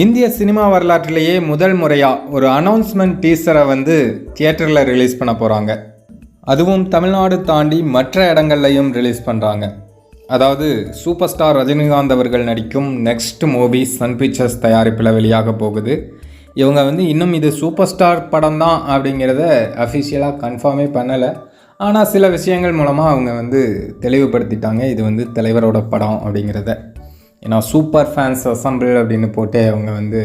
இந்திய சினிமா வரலாற்றிலேயே முதல் முறையாக ஒரு அனௌன்ஸ்மெண்ட் டீசரை வந்து தியேட்டரில் ரிலீஸ் பண்ண போகிறாங்க அதுவும் தமிழ்நாடு தாண்டி மற்ற இடங்கள்லையும் ரிலீஸ் பண்ணுறாங்க அதாவது சூப்பர் ஸ்டார் ரஜினிகாந்த் அவர்கள் நடிக்கும் நெக்ஸ்ட் மூவி சன் பிக்சர்ஸ் தயாரிப்பில் வெளியாக போகுது. இவங்க வந்து இன்னும் இது சூப்பர் ஸ்டார் படம் தான் அப்படிங்கிறத அஃபிஷியலாக கன்ஃபார்மே பண்ணலை. ஆனால் சில விஷயங்கள் மூலமாக அவங்க வந்து தெளிவுபடுத்திட்டாங்க. இது வந்து தலைவரோட படம் அப்படிங்கிறத. ஏன்னா சூப்பர் ஃபேன்ஸ் அசம்பிள் அப்படின்னு போட்டு அவங்க வந்து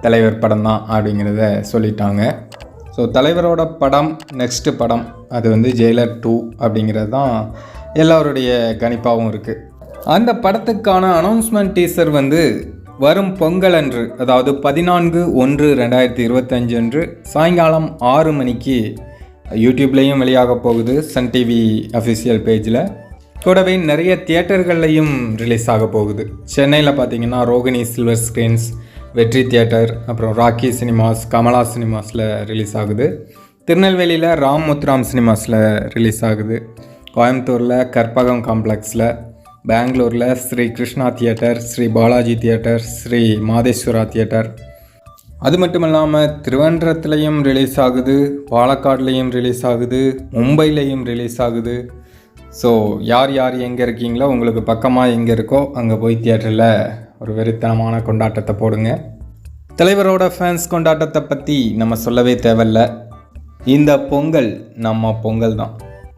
தலைவர் படம் தான் அப்படிங்கிறத சொல்லிட்டாங்க. ஸோ தலைவரோட படம் நெக்ஸ்ட்டு படம் அது வந்து ஜெயிலர் டூ அப்படிங்கிறது தான் எல்லாருடைய கணிப்பாகவும் இருக்குது அந்த படத்துக்கான அனௌன்ஸ்மெண்ட் டீசர் வந்து வரும் பொங்கல் அன்று அதாவது பதினான்கு ஒன்று ரெண்டாயிரத்தி இருபத்தஞ்சு அன்று சாயங்காலம் ஆறு மணிக்கு யூடியூப்லேயும் வெளியாக போகுது சன் டிவி அஃபிஷியல் பேஜில் கூடவே நிறைய தியேட்டர்கள்லையும் ரிலீஸ் ஆக போகுது. சென்னையில் பார்த்தீங்கன்னா Rohini silver screens Vetri theatre அப்புறம் ராக்கி சினிமாஸ் கமலா சினிமாஸில் ரிலீஸ் ஆகுது. திருநெல்வேலியில் ராம் முத்துராம் சினிமாஸில் ரிலீஸ் ஆகுது. கோயம்புத்தூரில் கற்பகம் காம்ப்ளெக்ஸில் பெங்களூரில் Sri Krishna theatre Sri Balaji theatre Sri Madeshwara theatre. அது மட்டும் இல்லாமல் திருவன்றத்துலேயும் ரிலீஸ் ஆகுது பாலக்காட்லேயும் ரிலீஸ் ஆகுது மும்பையிலையும் ரிலீஸ் ஆகுது. ஸோ யார் யார் எங்கே இருக்கீங்களோ உங்களுக்கு பக்கமாக எங்கே இருக்கோ அங்கே போய் தியேட்டரில் ஒரு வெறித்தனமான கொண்டாட்டத்தை போடுங்க. தலைவரோட ஃபேன்ஸ் கொண்டாட்டத்தை பற்றி நம்ம சொல்லவே தேவையில்ல. இந்த பொங்கல் நம்ம பொங்கல் தான்.